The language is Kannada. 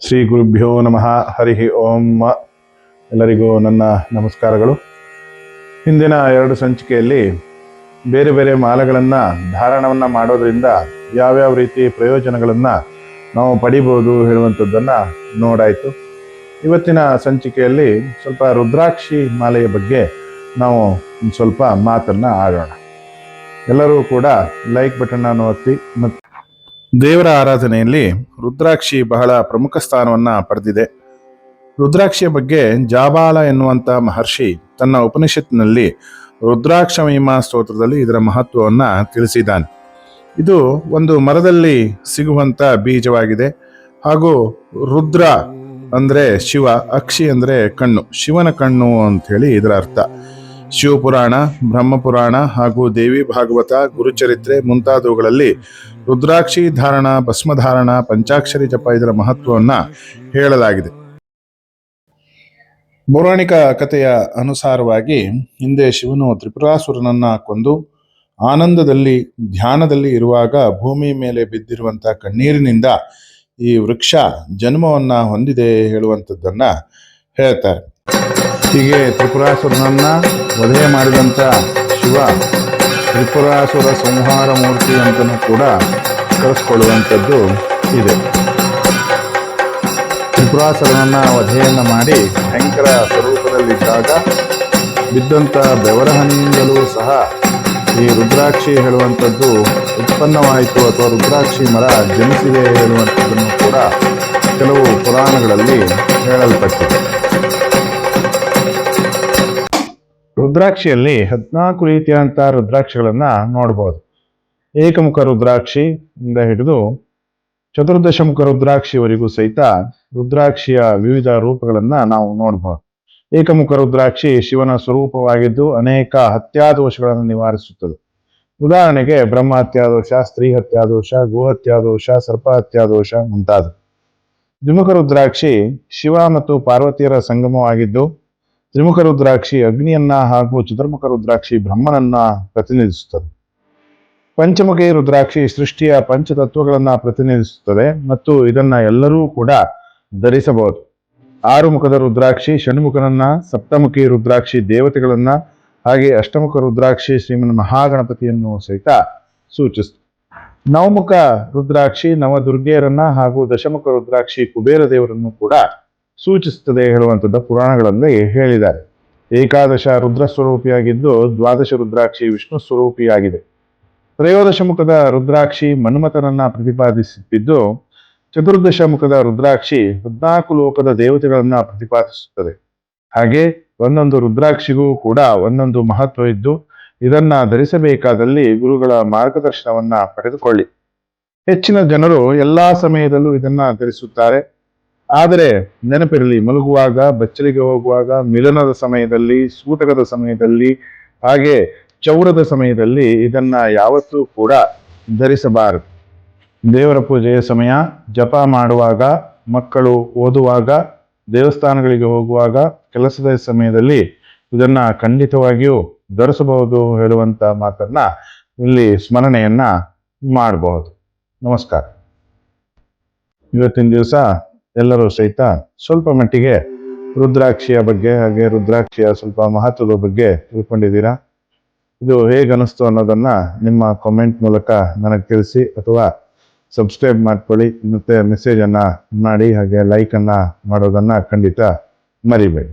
ಶ್ರೀ ಗುರುಭ್ಯೋ ನಮಃ. ಹರಿ ಓಂ ಎಲ್ಲರಿಗೂ ನನ್ನ ನಮಸ್ಕಾರಗಳು. ಹಿಂದಿನ ಎರಡು ಸಂಚಿಕೆಯಲ್ಲಿ ಬೇರೆ ಬೇರೆ ಮಾಲೆಗಳನ್ನು ಧಾರಣವನ್ನು ಮಾಡೋದ್ರಿಂದ ಯಾವ್ಯಾವ ರೀತಿ ಪ್ರಯೋಜನಗಳನ್ನು ನಾವು ಪಡಿಬೋದು ಹೇಳುವಂಥದ್ದನ್ನು ನೋಡಾಯಿತು. ಇವತ್ತಿನ ಸಂಚಿಕೆಯಲ್ಲಿ ಸ್ವಲ್ಪ ರುದ್ರಾಕ್ಷಿ ಮಾಲೆಯ ಬಗ್ಗೆ ನಾವು ಸ್ವಲ್ಪ ಮಾತನ್ನು ಆಡೋಣ. ಎಲ್ಲರೂ ಕೂಡ ಲೈಕ್ ಬಟನ್ ಒತ್ತಿ ಮತ್ತು ದೇವರ ಆರಾಧನೆಯಲ್ಲಿ ರುದ್ರಾಕ್ಷಿ ಬಹಳ ಪ್ರಮುಖ ಸ್ಥಾನವನ್ನು ಪಡೆದಿದೆ. ರುದ್ರಾಕ್ಷಿಯ ಬಗ್ಗೆ ಜಾಬಾಲ ಎನ್ನುವಂಥ ಮಹರ್ಷಿ ತನ್ನ ಉಪನಿಷತ್ತಿನಲ್ಲಿ ರುದ್ರಾಕ್ಷ ಮಹಿಮಾ ಸ್ತೋತ್ರದಲ್ಲಿ ಇದರ ಮಹತ್ವವನ್ನ ತಿಳಿಸಿದ್ದಾನೆ. ಇದು ಒಂದು ಮರದಲ್ಲಿ ಸಿಗುವಂತ ಬೀಜವಾಗಿದೆ. ಹಾಗೂ ರುದ್ರ ಅಂದ್ರೆ ಶಿವ, ಅಕ್ಷಿ ಅಂದ್ರೆ ಕಣ್ಣು, ಶಿವನ ಕಣ್ಣು ಅಂತ ಹೇಳಿ ಇದರ ಅರ್ಥ. ಶಿವಪುರಾಣ, ಬ್ರಹ್ಮಪುರಾಣ ಹಾಗೂ ದೇವಿ ಭಾಗವತ, ಗುರುಚರಿತ್ರೆ ಮುಂತಾದವುಗಳಲ್ಲಿ ರುದ್ರಾಕ್ಷಿ ಧಾರಣ, ಭಸ್ಮಧಾರಣ, ಪಂಚಾಕ್ಷರಿ ಜಪ ಇದರ ಮಹತ್ವವನ್ನ ಹೇಳಲಾಗಿದೆ. ಪೌರಾಣಿಕ ಕಥೆಯ ಅನುಸಾರವಾಗಿ ಹಿಂದೆ ಶಿವನು ತ್ರಿಪುರಾಸುರನನ್ನ ಕೊಂದು ಆನಂದದಲ್ಲಿ, ಧ್ಯಾನದಲ್ಲಿ ಇರುವಾಗ ಭೂಮಿ ಮೇಲೆ ಬಿದ್ದಿರುವಂತ ಕಣ್ಣೀರಿನಿಂದ ಈ ವೃಕ್ಷ ಜನ್ಮವನ್ನ ಹೊಂದಿದೆ ಹೇಳುವಂಥದ್ದನ್ನ ಹೇಳ್ತಾರೆ. ಹೀಗೆ ತ್ರಿಪುರಾಸುರನನ್ನ ವಧೆ ಮಾಡಿದಂಥ ಶಿವ ತ್ರಿಪುರಾಸುರ ಸಂಹಾರ ಮೂರ್ತಿ ಅಂತಲೂ ಕೂಡ ಕರೆಸ್ಕೊಳ್ಳುವಂಥದ್ದು ಇದೆ. ತ್ರಿಪುರಾಸುರನನ್ನು ವಧೆಯನ್ನು ಮಾಡಿ ಭಯಂಕರ ಸ್ವರೂಪದಲ್ಲಿದ್ದಾಗ ಬಿದ್ದಂಥ ಬೆವರಹನಿಂದಲೂ ಸಹ ಈ ರುದ್ರಾಕ್ಷಿ ಹೇಳುವಂಥದ್ದು ಉತ್ಪನ್ನವಾಯಿತು ಅಥವಾ ರುದ್ರಾಕ್ಷಿ ಮರ ಜನಿಸಿದೆ ಹೇಳುವಂಥದ್ದನ್ನು ಕೂಡ ಕೆಲವು ಪುರಾಣಗಳಲ್ಲಿ ಹೇಳಲ್ಪಟ್ಟಿದೆ. ರುದ್ರಾಕ್ಷಿಯಲ್ಲಿ ಹದಿನಾಲ್ಕು ರೀತಿಯಾದಂಥ ರುದ್ರಾಕ್ಷಿಗಳನ್ನು ನೋಡ್ಬೋದು. ಏಕಮುಖ ರುದ್ರಾಕ್ಷಿ ಇಂದ ಹಿಡಿದು ಚತುರ್ದಶಮುಖ ರುದ್ರಾಕ್ಷಿವರೆಗೂ ಸಹಿತ ರುದ್ರಾಕ್ಷಿಯ ವಿವಿಧ ರೂಪಗಳನ್ನು ನಾವು ನೋಡಬಹುದು ಏಕಮುಖ ರುದ್ರಾಕ್ಷಿ ಶಿವನ ಸ್ವರೂಪವಾಗಿದ್ದು ಅನೇಕ ಹತ್ಯಾದೋಷಗಳನ್ನು ನಿವಾರಿಸುತ್ತದೆ. ಉದಾಹರಣೆಗೆ ಬ್ರಹ್ಮ ಹತ್ಯಾದೋಷ, ಸ್ತ್ರೀ ಹತ್ಯಾದೋಷ, ಗೋ ಹತ್ಯಾದೋಷ, ಸರ್ಪ ಹತ್ಯಾದೋಷ ಮುಂತಾದ ದ್ವಿಮುಖ ರುದ್ರಾಕ್ಷಿ ಶಿವ ಮತ್ತು ಪಾರ್ವತಿಯರ ಸಂಗಮವಾಗಿದ್ದು ತ್ರಿಮುಖ ರುದ್ರಾಕ್ಷಿ ಅಗ್ನಿಯನ್ನ ಹಾಗೂ ಚತುರ್ಮುಖ ರುದ್ರಾಕ್ಷಿ ಬ್ರಹ್ಮನನ್ನ ಪ್ರತಿನಿಧಿಸುತ್ತದೆ. ಪಂಚಮುಖಿ ರುದ್ರಾಕ್ಷಿ ಸೃಷ್ಟಿಯ ಪಂಚತತ್ವಗಳನ್ನ ಪ್ರತಿನಿಧಿಸುತ್ತದೆ ಮತ್ತು ಇದನ್ನ ಎಲ್ಲರೂ ಕೂಡ ಧರಿಸಬಹುದು. ಆರು ಮುಖದ ರುದ್ರಾಕ್ಷಿ ಷಣ್ಮುಖನನ್ನ, ಸಪ್ತಮುಖಿ ರುದ್ರಾಕ್ಷಿ ದೇವತೆಗಳನ್ನ, ಹಾಗೆ ಅಷ್ಟಮುಖ ರುದ್ರಾಕ್ಷಿ ಶ್ರೀಮನ್ ಮಹಾಗಣಪತಿಯನ್ನು ಸಹಿತ ಸೂಚಿಸುತ್ತದೆ. ನವಮುಖ ರುದ್ರಾಕ್ಷಿ ನವದುರ್ಗೆಯರನ್ನ ಹಾಗೂ ದಶಮುಖ ರುದ್ರಾಕ್ಷಿ ಕುಬೇರ ದೇವರನ್ನು ಕೂಡ ಸೂಚಿಸುತ್ತದೆ ಹೇಳುವಂಥದ್ದು ಪುರಾಣಗಳಲ್ಲಿ ಹೇಳಿದ್ದಾರೆ. ಏಕಾದಶ ರುದ್ರ ಸ್ವರೂಪಿಯಾಗಿದ್ದು ದ್ವಾದಶ ರುದ್ರಾಕ್ಷಿ ವಿಷ್ಣು ಸ್ವರೂಪಿಯಾಗಿದೆ. ತ್ರಯೋದಶ ಮುಖದ ರುದ್ರಾಕ್ಷಿ ಮನ್ಮಥನನ್ನ ಪ್ರತಿಪಾದಿಸುತ್ತಿದ್ದು ಚತುರ್ದಶ ಮುಖದ ರುದ್ರಾಕ್ಷಿ ಹದಿನಾಲ್ಕು ಲೋಕದ ದೇವತೆಗಳನ್ನ ಪ್ರತಿಪಾದಿಸುತ್ತದೆ. ಹಾಗೆ ಒಂದೊಂದು ರುದ್ರಾಕ್ಷಿಗೂ ಕೂಡ ಒಂದೊಂದು ಮಹತ್ವ ಇದ್ದು ಇದನ್ನ ಧರಿಸಬೇಕಾದಲ್ಲಿ ಗುರುಗಳ ಮಾರ್ಗದರ್ಶನವನ್ನ ಪಡೆದುಕೊಳ್ಳಿ. ಹೆಚ್ಚಿನ ಜನರು ಎಲ್ಲಾ ಸಮಯದಲ್ಲೂ ಇದನ್ನ ಧರಿಸುತ್ತಾರೆ. ಆದರೆ ನೆನಪಿರಲಿ, ಮಲಗುವಾಗ, ಬಚ್ಚಲಿಗೆ ಹೋಗುವಾಗ, ಮಿಲನದ ಸಮಯದಲ್ಲಿ, ಸೂತಕದ ಸಮಯದಲ್ಲಿ, ಹಾಗೆ ಚೌರದ ಸಮಯದಲ್ಲಿ ಇದನ್ನ ಯಾವತ್ತೂ ಕೂಡ ಧರಿಸಬಾರದು. ದೇವರ ಪೂಜೆಯ ಸಮಯ, ಜಪ ಮಾಡುವಾಗ, ಮಕ್ಕಳು ಓದುವಾಗ, ದೇವಸ್ಥಾನಗಳಿಗೆ ಹೋಗುವಾಗ, ಕೆಲಸದ ಸಮಯದಲ್ಲಿ ಇದನ್ನ ಖಂಡಿತವಾಗಿಯೂ ಧರಿಸಬಹುದು ಹೇಳುವಂತ ಮಾತನ್ನ ಇಲ್ಲಿ ಸ್ಮರಣೆಯನ್ನ ಮಾಡಬಹುದು. ನಮಸ್ಕಾರ. ಇವತ್ತಿನ ದಿವಸ ಎಲ್ಲರೂ ಸಹಿತ ಸ್ವಲ್ಪ ಮಟ್ಟಿಗೆ ರುದ್ರಾಕ್ಷಿಯ ಬಗ್ಗೆ ಹಾಗೆ ರುದ್ರಾಕ್ಷಿಯ ಸ್ವಲ್ಪ ಮಹತ್ವದ ಬಗ್ಗೆ ತಿಳ್ಕೊಂಡಿದ್ದೀರಾ? ಇದು ಹೇಗೆ ಅನಿಸ್ತು ಅನ್ನೋದನ್ನು ನಿಮ್ಮ ಕಾಮೆಂಟ್ ಮೂಲಕ ನನಗೆ ತಿಳಿಸಿ ಅಥವಾ ಸಬ್ಸ್ಕ್ರೈಬ್ ಮಾಡ್ಕೊಳ್ಳಿ. ಮತ್ತೆ ಮೆಸೇಜನ್ನು ಮಾಡಿ ಹಾಗೆ ಲೈಕನ್ನು ಮಾಡೋದನ್ನ ಖಂಡಿತ ಮರಿಬೇಡಿ.